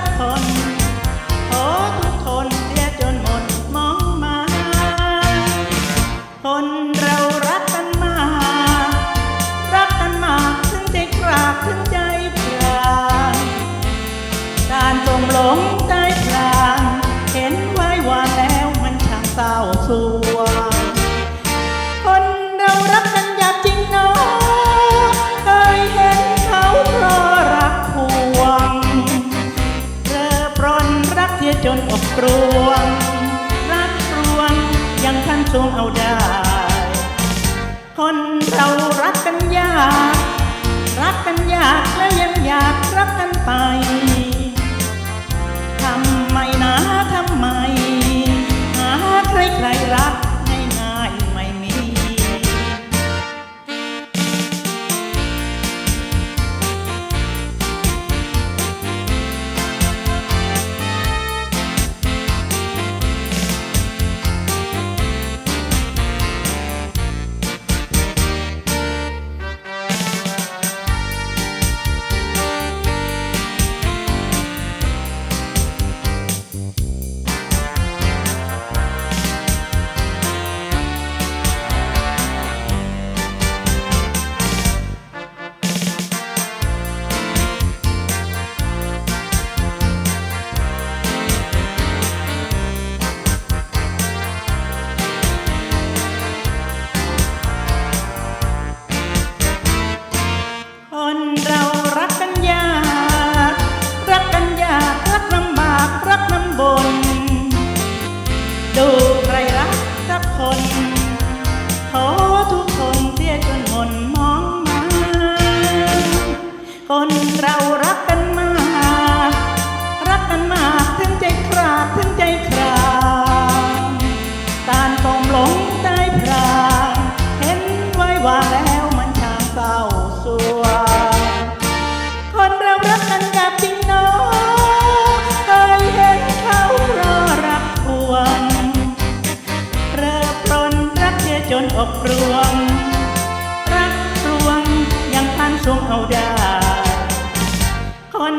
that. รวงรักรวงยังท่านทวงเอาได้ คนเรารักกันยาก รักกันยากแล้วยังอยากรักกันไปทำไมนะทำไมหาใครใครรัก บรวม รักรวมยังพันสวงเอาได้คน